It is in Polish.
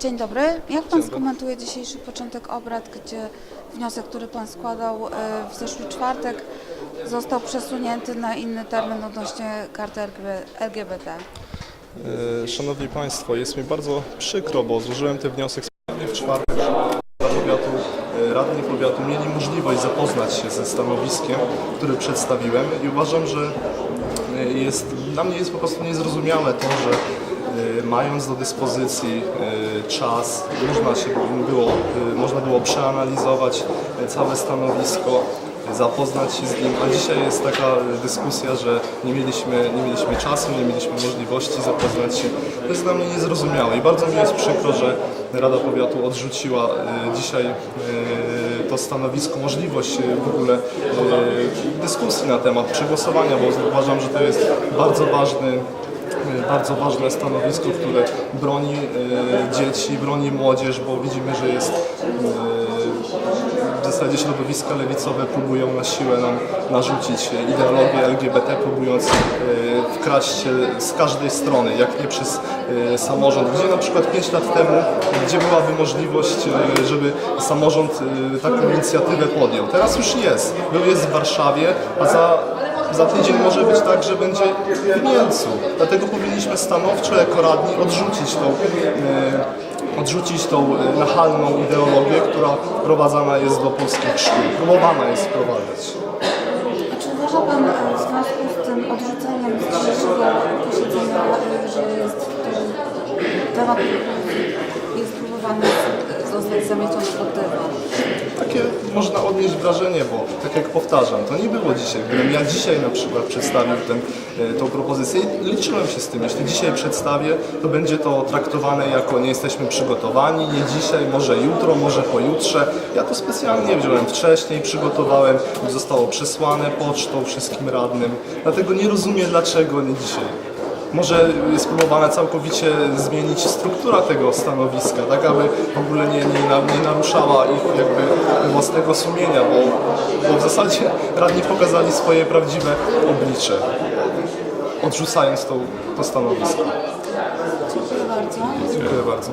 Dzień dobry. Jak Pan skomentuje dzisiejszy początek obrad, gdzie wniosek, który Pan składał e, w zeszły czwartek, został przesunięty na inny termin odnośnie karty LGB- LGBT? E, Szanowni Państwo, jest mi bardzo przykro, bo złożyłem ten wniosek w czwartek, powiatu, e, radni powiatu mieli możliwość zapoznać się ze stanowiskiem, które przedstawiłem i uważam, że jest, dla mnie jest po prostu niezrozumiałe to, że mając do dyspozycji e, czas, można, się było, e, można było przeanalizować e, całe stanowisko, zapoznać się z nim, a dzisiaj jest taka dyskusja, że nie mieliśmy, nie mieliśmy czasu, nie mieliśmy możliwości zapoznać się. To jest dla mnie niezrozumiałe i bardzo mi jest przykro, że Rada Powiatu odrzuciła e, dzisiaj e, to stanowisko, możliwość e, w ogóle e, dyskusji na temat przegłosowania, bo uważam, że to jest bardzo ważny e, bardzo ważne stanowisko, które broni e, dzieci, broni młodzież, bo widzimy, że jest e, w zasadzie środowiska lewicowe próbują na siłę nam narzucić ideologię LGBT, próbując e, wkraść z każdej strony, jak nie przez samorząd, gdzie na przykład 5 lat temu, gdzie byłaby możliwość, żeby samorząd taką inicjatywę podjął. Teraz już jest. Był jest w Warszawie, a za za tydzień może być tak, że będzie w Mielcu. Dlatego powinniśmy stanowczo jako radni odrzucić tą, e, odrzucić tą e, nachalną ideologię, która wprowadzana jest do polskich szkół. Próbowana jest wprowadzać. A czy uważa Pan e, w związku z tym odrzuceniem dzisiejszego posiedzenia, że jest temat jest próbowany z- zostać zamieciony pod dywan? Takie można odnieść wrażenie, bo tak jak powtarzam, to nie było dzisiaj. Gdybym ja dzisiaj na przykład przedstawił ten, e, propozycję, i liczyłem się z tym. Jeśli dzisiaj przedstawię, to będzie to traktowane jako nie jesteśmy przygotowani, nie dzisiaj, może jutro, może pojutrze. Ja to specjalnie wziąłem wcześniej, przygotowałem, zostało przesłane pocztą wszystkim radnym. Dlatego nie rozumiem, dlaczego nie dzisiaj. Może jest próbowana całkowicie zmienić struktura tego stanowiska, tak aby w ogóle nie, nie, nie naruszała ich jakby własnego sumienia, bo, bo w zasadzie radni pokazali swoje prawdziwe oblicze, odrzucając to, to stanowisko. Dziękuję bardzo. Dziękuję bardzo.